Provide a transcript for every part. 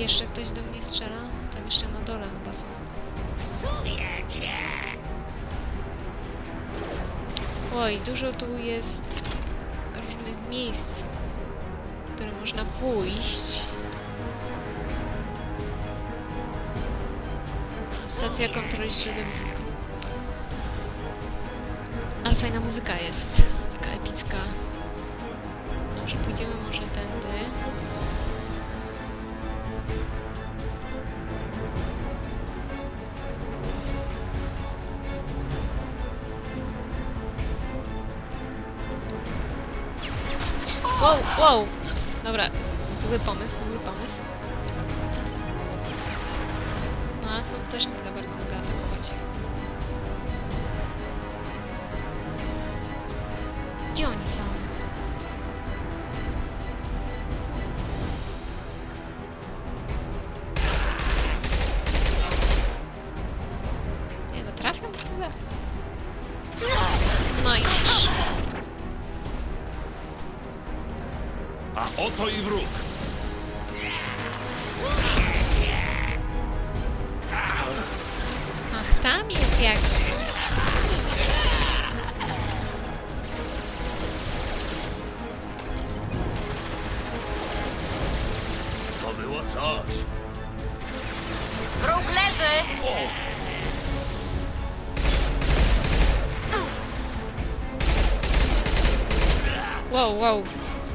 jeszcze ktoś do mnie strzela? Tam jeszcze na dole chyba są. Oj, dużo tu jest różnych miejsc, które można pójść. Stacja kontroli środowiska. Ale fajna muzyka jest, taka epicka. Może pójdziemy może tędy. Wow, wow! Dobra, zły pomysł, zły pomysł. No ale są też nie za bardzo mogę atakować.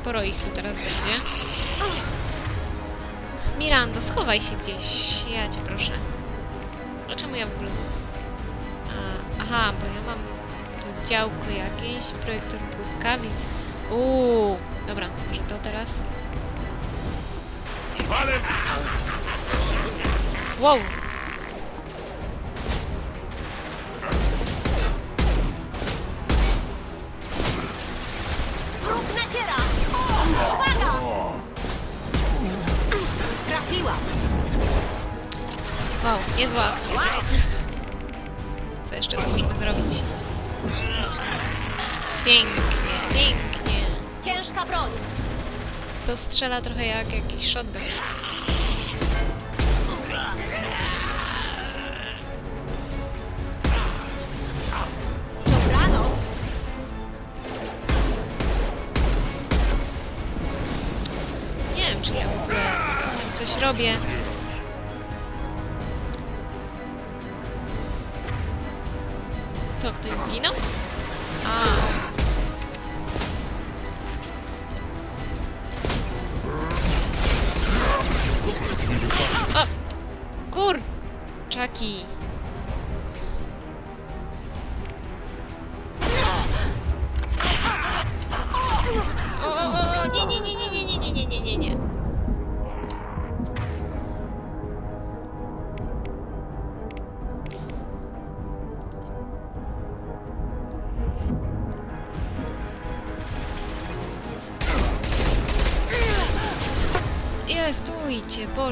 Sporo ich tu teraz będzie. Mirando, schowaj się gdzieś. Ja cię proszę. A czemu ja w ogóle... Z... A, aha, bo ja mam tu działko jakieś, projektor błyskawic. Uuu, dobra, może to teraz? Wow! Wow, niezła. Co jeszcze tu możemy zrobić? Pięknie, pięknie. Ciężka broń! To strzela trochę jak jakiś shotgun. Dobranoc! Nie wiem, czy ja w ogóle tam coś robię. Ktoś zginął? A. O! Kurczaki!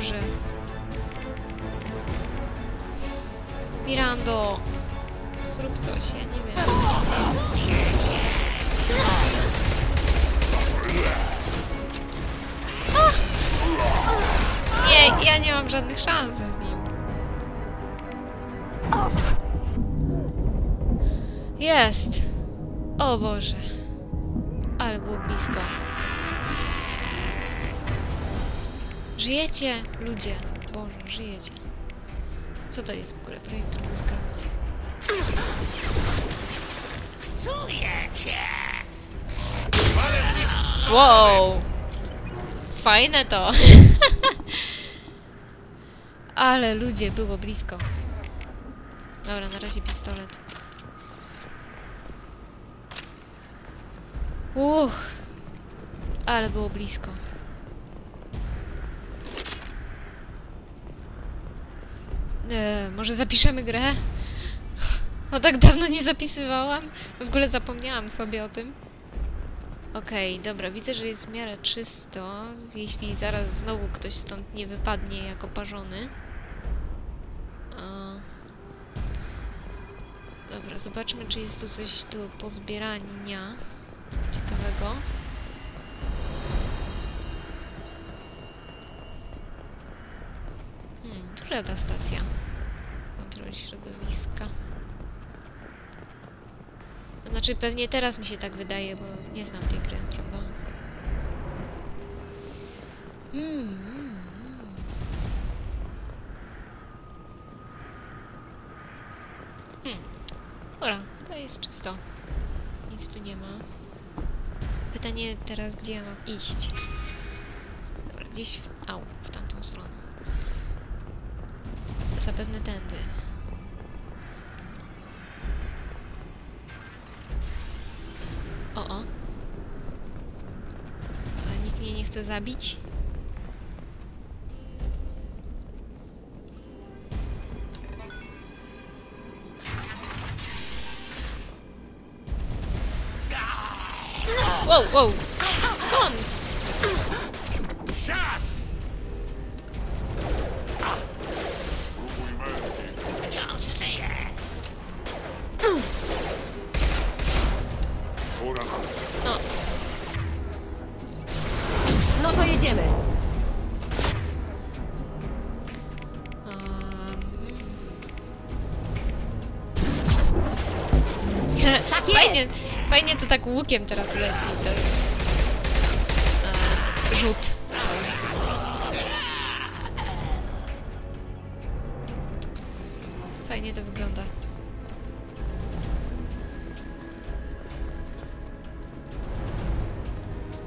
Boże. Mirando, zrób coś, ja nie wiem. Nie, ja nie mam żadnych szans z nim. Jest! O Boże. Ale było blisko. Żyjecie, ludzie. Boże, żyjecie. Co to jest w ogóle projektor błyskawic? Wow! Fajne to! Ale ludzie, było blisko. Dobra, na razie pistolet. Uch! Ale było blisko. E, może zapiszemy grę? O tak dawno nie zapisywałam. W ogóle zapomniałam sobie o tym. Okej, dobra, widzę, że jest w miarę czysto. Jeśli zaraz znowu ktoś stąd nie wypadnie jako parzony. Dobra, zobaczmy, czy jest tu coś do pozbierania ciekawego. Która ta stacja? Kontroli środowiska. To Znaczy, pewnie teraz mi się tak wydaje, bo nie znam tej gry, prawda? Mm, mm, mm. Hmm. Dobra, to jest czysto. Nic tu nie ma. Pytanie teraz, gdzie ja mam iść? Dobra, gdzieś... Au, w stronę. Zapewne tędy. O, o. Ale nikt mnie nie chce zabić. Wow, wow! Skąd? Fajnie, to tak łukiem teraz leci ten e, rzut. Fajnie to wygląda.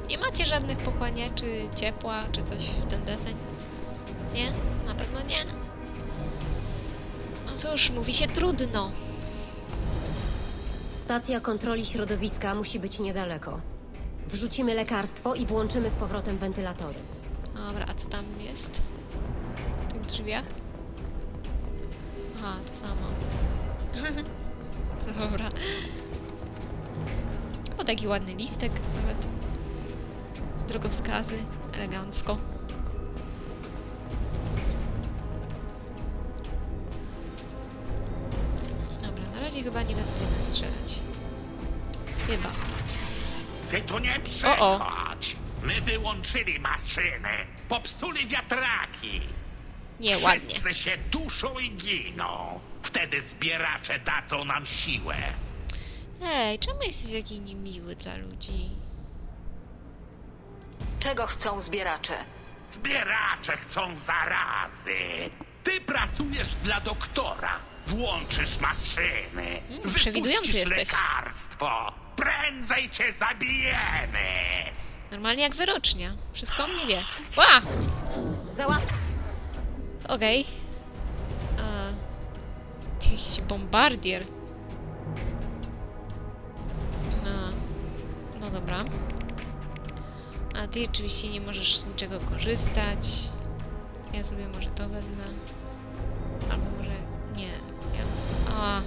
Nie macie żadnych pochłaniaczy ciepła czy coś w ten deseń? Nie? Na pewno nie. No cóż, mówi się trudno. Stacja kontroli środowiska musi być niedaleko. Wrzucimy lekarstwo i włączymy z powrotem wentylatory. Dobra, a co tam jest? W tych drzwiach? Aha, to samo. Dobra. O, taki ładny listek nawet. Drogowskazy, elegancko. Nie przechodź! My wyłączyli maszyny, popsuli wiatraki. Nie, ładnie. Wszyscy się duszą i giną. Wtedy zbieracze dadzą nam siłę. Ej, czemu jesteś taki niemiły dla ludzi? Czego chcą zbieracze? Zbieracze chcą zarazy. Ty pracujesz dla doktora. Włączysz maszyny. Mm, przewidujący jesteś. lekarstwo. Prędzej cię zabijemy. Normalnie jak wyrocznia. Wszystko o mnie wie. Ła! Załatw... Okej. A, Jakiś bombardier. No. No dobra. A ty oczywiście nie możesz z niczego korzystać. Ja sobie może to wezmę. Albo może... Nie. Ja... A,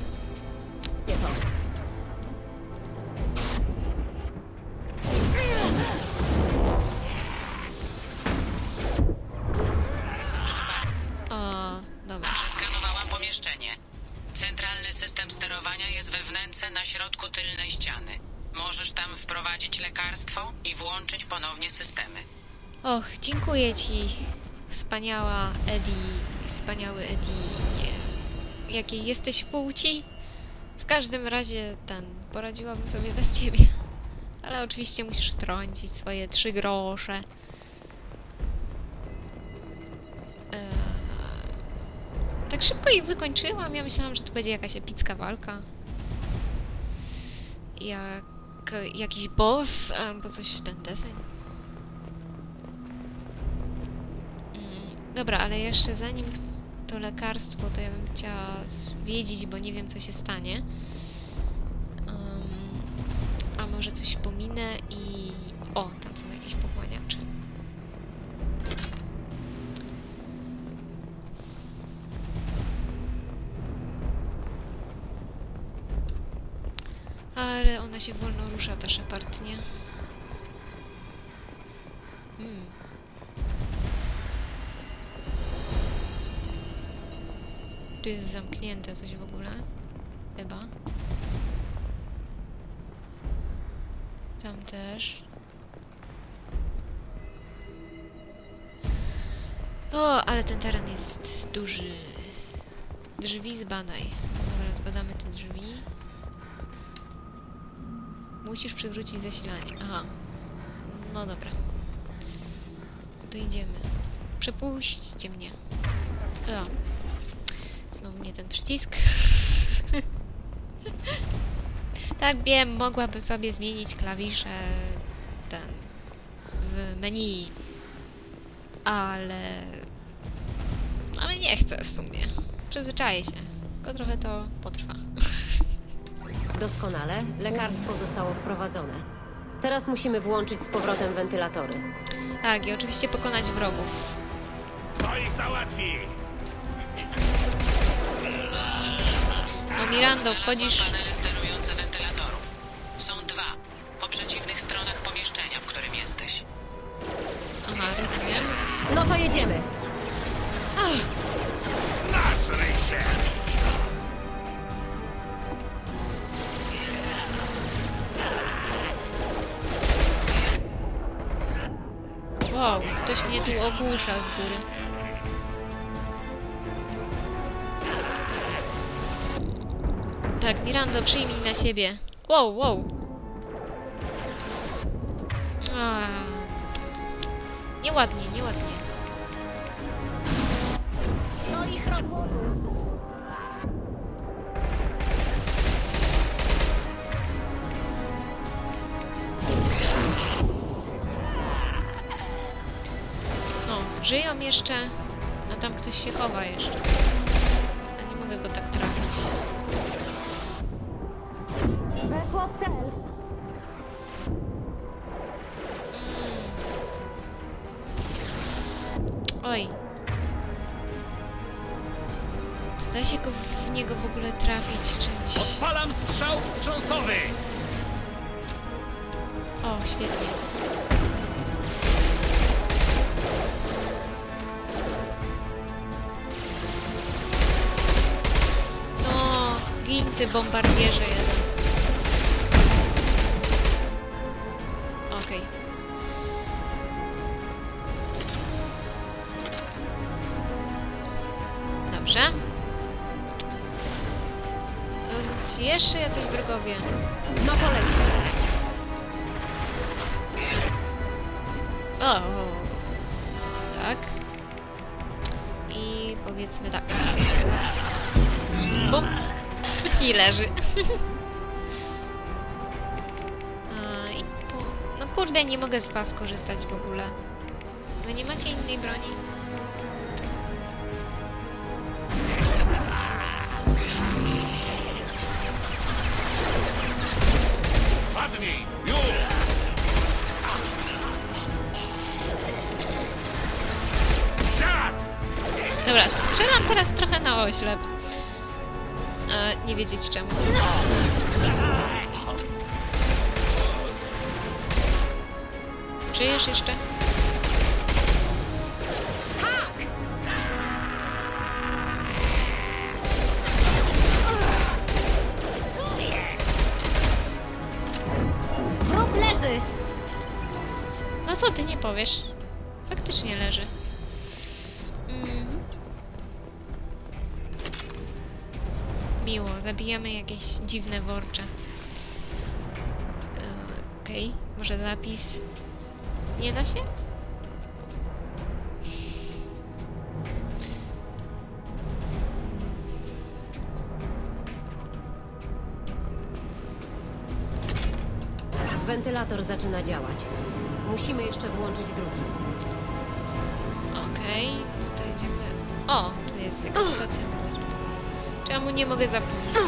Centralny system sterowania jest we wnęce na środku tylnej ściany. Możesz tam wprowadzić lekarstwo i włączyć ponownie systemy. Och, dziękuję ci, wspaniała Eddie, wspaniały Eddie, nie, jakiej jesteś płci. W każdym razie, ten, poradziłabym sobie bez ciebie. Ale oczywiście musisz trącić swoje trzy grosze. Tak szybko ich wykończyłam, ja myślałam, że to będzie jakaś epicka walka. Jak jakiś boss albo coś w ten deseń. Mm, Dobra, ale jeszcze zanim to lekarstwo, to ja bym chciała wiedzieć, bo nie wiem, co się stanie. Em, a może coś pominę i... O, tam są jakieś pochłaniacze. Ona się wolno rusza, ta Shepard, nie? Mm. Tu jest zamknięte coś w ogóle. Chyba. Tam też. O, ale ten teren jest duży. Drzwi zbadaj. Dobra, zbadamy te drzwi. Musisz przywrócić zasilanie. Aha. No dobra. To idziemy. Przepuśćcie mnie. O. Znowu nie ten przycisk. tak wiem, mogłabym sobie zmienić klawisze ten w menu. Ale ale nie chcę w sumie. Przyzwyczaję się. Tylko trochę to potrwa. Doskonale. Lekarstwo zostało wprowadzone. Teraz musimy włączyć z powrotem wentylatory. Tak, i oczywiście pokonać wrogów. To ich załatwi! No Mirando, wchodzisz... Panele sterujące wentylatorów. Są dwa. Po przeciwnych stronach pomieszczenia, w którym jesteś. Aha, rozumiem. No to jedziemy. Ktoś mnie tu ogłusza z góry. Tak, Mirando, przyjmij na siebie. Wow, wow. A. Nieładnie, nieładnie. No roboty. Żyją jeszcze. A tam ktoś się chowa jeszcze. A nie mogę go tak trafić. Mm. Oj. Da się go w niego w ogóle trafić czymś. Odpalam strzał wstrząsowy! O, świetnie. Ty bombardierze jeden. Okej. Dobrze. Z- Jeszcze jacyś wrogowie. No to lecimy. O, tak. I powiedzmy tak. Bum. I leży. No kurde, nie mogę z was korzystać w ogóle. Wy nie macie innej broni? Padnij! Już! Dobra, strzelam teraz trochę na oślep. Nie wiedzieć czemu. Żyjesz jeszcze? Wróg leży. No co ty nie powiesz? Zabijamy jakieś dziwne worcze. E, Okej, może zapis. Nie da się? Wentylator zaczyna działać. Musimy jeszcze włączyć drugi. Okej, no to idziemy. O, tu jest jakaś stacja. Czemu nie mogę zapisać?